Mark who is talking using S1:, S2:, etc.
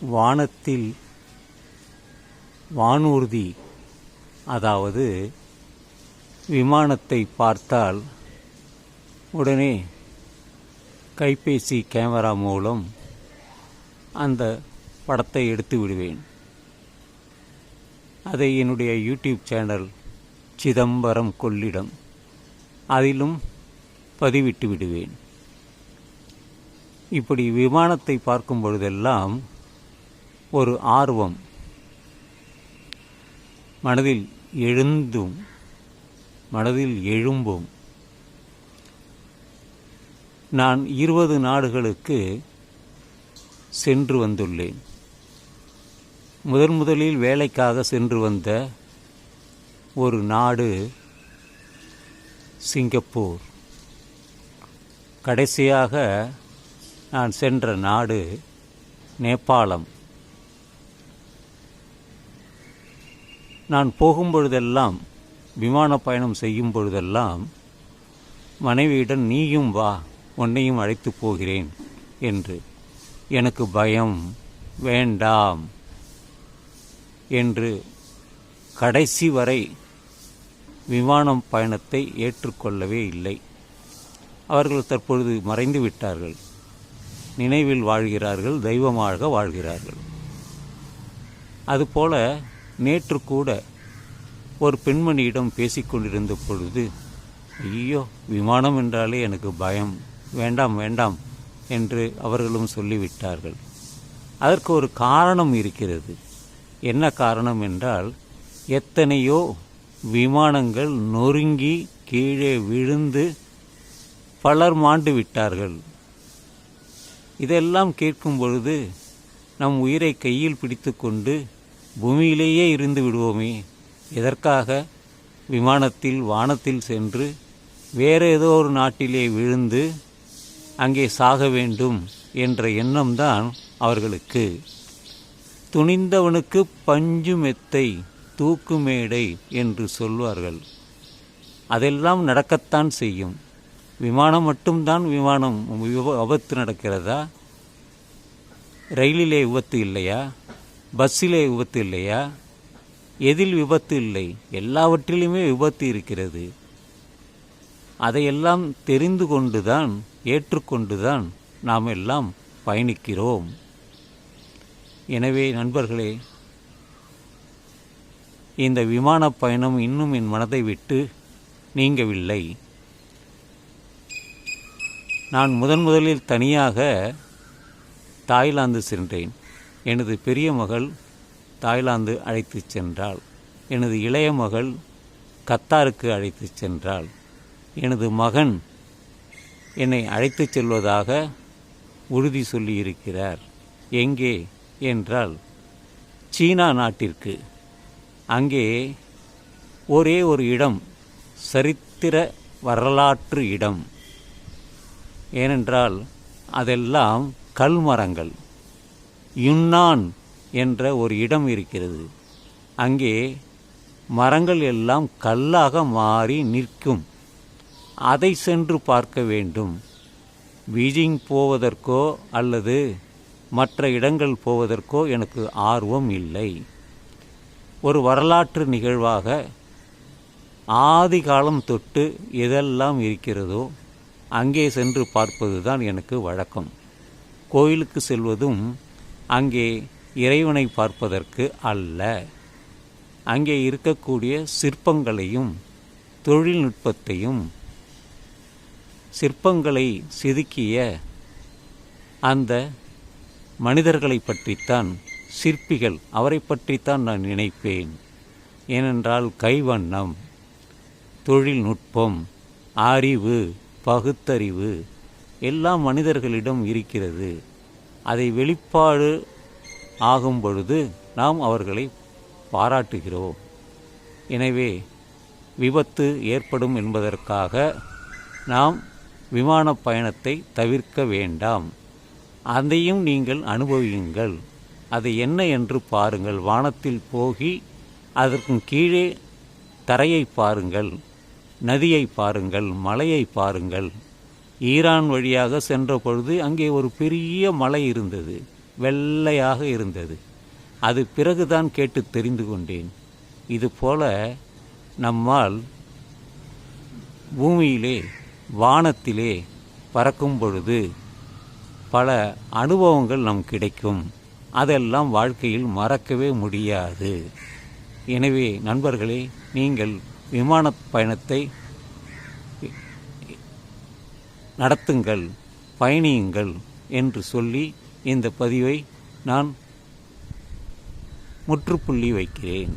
S1: வானத்தில் வானூர்தி அதாவது விமானத்தை பார்த்தால் உடனே கைபேசி கேமரா மூலம் அந்த படத்தை எடுத்து விடுவேன். அதை என்னுடைய யூடியூப் சேனல் சிதம்பரம் கொள்ளிடம் அதிலும் பதிவிட்டு விடுவேன். இப்படி விமானத்தை பார்க்கும் பொழுதெல்லாம் ஒரு ஆர்வம். மனதில் எழுந்தும் மனதில் எழும்பும். நான் இருபது நாடுகளுக்கு சென்று வந்துள்ளேன். முதன் முதலில் வேலைக்காக சென்று வந்த ஒரு நாடு சிங்கப்பூர். கடைசியாக நான் சென்ற நாடு நேபாளம். நான் போகும்பொழுதெல்லாம் விமான பயணம் செய்யும் பொழுதெல்லாம் மனைவியிடம் நீயும் வா உன்னையும் அழைத்து போகிறேன் என்று. எனக்கு பயம் வேண்டாம் என்று கடைசி வரை விமானம் பயணத்தை ஏற்றுக்கொள்ளவே இல்லை. அவர்கள் தற்பொழுது மறைந்து விட்டார்கள். நினைவில் வாழ்கிறார்கள் தெய்வமாக வாழ்கிறார்கள். அதுபோல நேற்று கூட ஒரு பெண்மணியிடம் பேசிக்கொண்டிருந்த பொழுது ஐயோ விமானம் என்றாலே எனக்கு பயம். வேண்டாம் வேண்டாம் என்று அவர்களும் சொல்லிவிட்டார்கள். அதற்கு ஒரு காரணம் இருக்கிறது. என்ன காரணம் என்றால் எத்தனையோ விமானங்கள் நொறுங்கி கீழே விழுந்து பலர் மாண்டு விட்டார்கள். இதெல்லாம் கேட்கும் பொழுது நம் உயிரை கையில் பிடித்துக்கொண்டு பூமியிலேயே இருந்து விடுவோமே. எதற்காக? விமானத்தில் வானத்தில் சென்று வேறு ஏதோ ஒரு நாட்டிலே விழுந்து அங்கே சாக வேண்டும் என்ற எண்ணம்தான் அவர்களுக்கு. துணிந்தவனுக்கு பஞ்சு மெத்தை தூக்கு மேடை என்று சொல்வார்கள். அதெல்லாம் நடக்கத்தான் செய்யும். விமானம் மட்டும்தான் விமானம் விப- விபத்து நடக்கிறதா? ரயிலிலே விபத்து இல்லையா? பஸ்ஸிலே விபத்து இல்லையா? எதில் விபத்து இல்லை? எல்லாவற்றிலுமே விபத்து இருக்கிறது. அதையெல்லாம் தெரிந்து கொண்டுதான் ஏற்றுக்கொண்டுதான் நாம் எல்லாம் பயணிக்கிறோம். எனவே நண்பர்களே இந்த விமான பயணம் இன்னும் என் மனதை விட்டு நீங்கவில்லை. நான் முதன் முதலில் தனியாக தாய்லாந்து சென்றேன். எனது பெரிய மகள் தாய்லாந்து அழைத்துச் சென்றாள். எனது இளைய மகள் கத்தாருக்கு அழைத்துச் சென்றாள். எனது மகன் என்னை அழைத்துச் செல்வதாக உறுதி சொல்லியிருக்கிறார். எங்கே? என்றால் சீனா நாட்டிற்கு. அங்கே ஒரே ஒரு இடம் சரித்திர வரலாற்று இடம். ஏனென்றால் அதெல்லாம் கல்மரங்கள். யுன்னான் என்ற ஒரு இடம் இருக்கிறது. அங்கே மரங்கள் எல்லாம் கல்லாக மாறி நிற்கும். அதை சென்று பார்க்க வேண்டும். பீஜிங் போவதற்கோ அல்லது மற்ற இடங்கள் போவதற்கோ எனக்கு ஆர்வம் இல்லை. ஒரு வரலாற்று நிகழ்வாக ஆதி காலம் தொட்டு எதெல்லாம் இருக்கிறதோ அங்கே சென்று பார்ப்பது தான் எனக்கு வழக்கம். கோயிலுக்கு செல்வதும் அங்கே இறைவனை பார்ப்பதற்கு அல்ல. அங்கே இருக்கக்கூடிய சிற்பங்களையும் தொழில்நுட்பத்தையும் சிற்பங்களை செதுக்கிய அந்த மனிதர்களை பற்றித்தான் சிற்பிகள் அவரை பற்றித்தான் நான் நினைப்பேன். ஏனென்றால் கைவண்ணம் தொழில்நுட்பம் அறிவு பகுத்தறிவு எல்லாம் மனிதர்களிடம் இருக்கிறது. அதை வெளிப்பாடு ஆகும் பொழுது நாம் அவர்களை பாராட்டுகிறோம். எனவே விபத்து ஏற்படும் என்பதற்காக நாம் விமான பயணத்தை தவிர்க்க வேண்டாம். அதையும் நீங்கள் அனுபவியுங்கள். அது என்ன என்று பாருங்கள். வானத்தில் போகி அதற்கு கீழே தரையை பாருங்கள். நதியை பாருங்கள். மலையை பாருங்கள். ஈரான் வழியாக சென்ற பொழுது அங்கே ஒரு பெரிய மலை இருந்தது வெள்ளையாக இருந்தது. அது பிறகுதான் கேட்டு தெரிந்து கொண்டேன். இதுபோல நம்மால் பூமியிலே வானத்திலே பறக்கும் பொழுது பல அனுபவங்கள் நம் கிடைக்கும். அதெல்லாம் வாழ்க்கையில் மறக்கவே முடியாது. எனவே நண்பர்களே நீங்கள் விமான பயணத்தை நடத்துங்கள் பயணியுங்கள் என்று சொல்லி இந்த பதிவை நான் முற்றுப்புள்ளி வைக்கிறேன்.